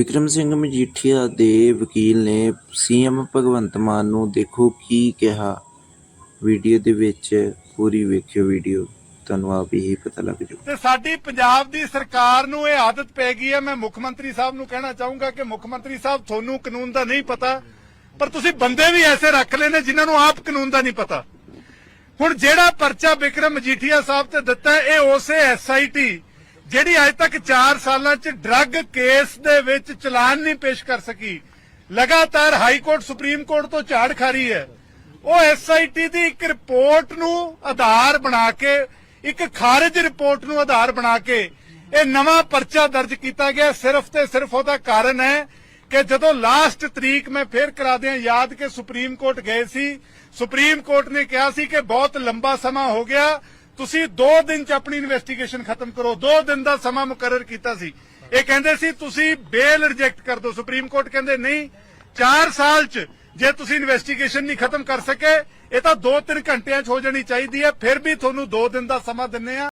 ਬਿਕਰਮ ਸਿੰਘ ਮਜੀਠੀਆ ਦੇ ਵਕੀਲ ਨੇ ਸੀਐਮ ਭਗਵੰਤ ਮਾਨ ਨੂੰ ਦੇਖੋ ਕੀ ਕਿਹਾ। ਵੀਡੀਓ ਦੇ ਵਿੱਚ ਪੂਰੀ ਵੇਖਿਓ ਵੀਡੀਓ, ਤੁਹਾਨੂੰ ਆਪ ਹੀ ਪਤਾ ਲੱਗ ਜਾਊ। ਤੇ ਸਾਡੀ ਪੰਜਾਬ ਦੀ ਸਰਕਾਰ ਨੂੰ ਇਹ ਆਦਤ ਪੈ ਗਈ ਹੈ, ਮੈਂ ਮੁੱਖ ਮੰਤਰੀ ਸਾਹਿਬ ਨੂੰ ਕਹਿਣਾ ਚਾਹੂੰਗਾ ਕਿ ਮੁੱਖ ਮੰਤਰੀ ਸਾਹਿਬ ਤੁਹਾਨੂੰ ਕਾਨੂੰਨ ਦਾ ਨਹੀਂ ਪਤਾ, ਪਰ ਤੁਸੀਂ ਬੰਦੇ ਵੀ ਐਸੇ ਰੱਖ ਲਏ ਨੇ ਜਿਨ੍ਹਾਂ ਨੂੰ ਆਪ ਕਾਨੂੰਨ ਦਾ ਨਹੀਂ ਪਤਾ। ਹੁਣ ਜਿਹੜਾ ਪਰਚਾ ਬਿਕਰਮ ਮਜੀਠੀਆ ਸਾਹਿਬ ਤੇ ਦਿੱਤਾ ਇਹ ਉਸੇ ਐਸਆਈਟੀ ਜਿਹੜੀ ਅੱਜ ਤੱਕ 4 ਸਾਲਾਂ 'ਚ ਡਰੱਗ ਕੇਸ ਦੇ ਵਿੱਚ ਚਲਾਨ ਨਹੀਂ ਪੇਸ਼ ਕਰ ਸਕੀ, ਲਗਾਤਾਰ ਹਾਈ ਕੋਰਟ, ਸੁਪਰੀਮ ਕੋਰਟ ਤੋਂ ਝਾੜ ਖਾ ਰਹੀ ਹੈ। ਉਹ ਐਸਆਈਟੀ ਦੀ ਇੱਕ ਰਿਪੋਰਟ ਨੂੰ ਆਧਾਰ ਬਣਾ ਕੇ, ਇੱਕ ਖਾਰਜ ਰਿਪੋਰਟ ਨੂੰ ਆਧਾਰ ਬਣਾ ਕੇ ਇਹ ਨਵਾਂ ਪਰਚਾ ਦਰਜ ਕੀਤਾ ਗਿਆ। ਸਿਰਫ ਤੇ ਸਿਰਫ ਉਹਦਾ ਕਾਰਨ ਹੈ ਕਿ ਜਦੋਂ ਲਾਸਟ ਤਰੀਕ ਮੈਂ ਫੇਰ ਕਰਾ ਦਿਆਂ ਯਾਦ ਕਿ ਸੁਪਰੀਮ ਕੋਰਟ ਗਏ ਸੀ, ਸੁਪਰੀਮ ਕੋਰਟ ਨੇ ਕਿਹਾ ਸੀ ਕਿ ਬਹੁਤ ਲੰਬਾ ਸਮਾਂ ਹੋ ਗਿਆ। ਤੁਸੀਂ 2 ਦਿਨ ਚ ਆਪਣੀ ਇਨਵੈਸਟੀਗੇਸ਼ਨ ਖਤਮ ਕਰੋ। 2 ਦਿਨ ਦਾ ਸਮਾਂ ਮੁਕਰਰ ਕੀਤਾ ਸੀ। ਇਹ ਕਹਿੰਦੇ ਸੀ, ਤੁਸੀਂ ਬੇਲ ਰਿਜੈਕਟ ਕਰ ਦਿਓ। ਸੁਪਰੀਮ ਕੋਰਟ ਕਹਿੰਦੇ, ਨਹੀਂ 4 ਸਾਲ ਚ ਜੇ ਤੁਸੀਂ ਇਨਵੈਸਟੀਗੇਸ਼ਨ ਨਹੀਂ ਖਤਮ ਕਰ ਸਕੇ, ਇਹ ਤਾਂ 2-3 ਘੰਟਿਆਂ ਚ ਹੋ ਜਾਣੀ ਚਾਹੀਦੀ ਹੈ। ਫਿਰ ਵੀ ਤੁਹਾਨੂੰ 2 ਦਿਨ ਦਾ ਸਮਾਂ ਦਿੰਨੇ ਆ।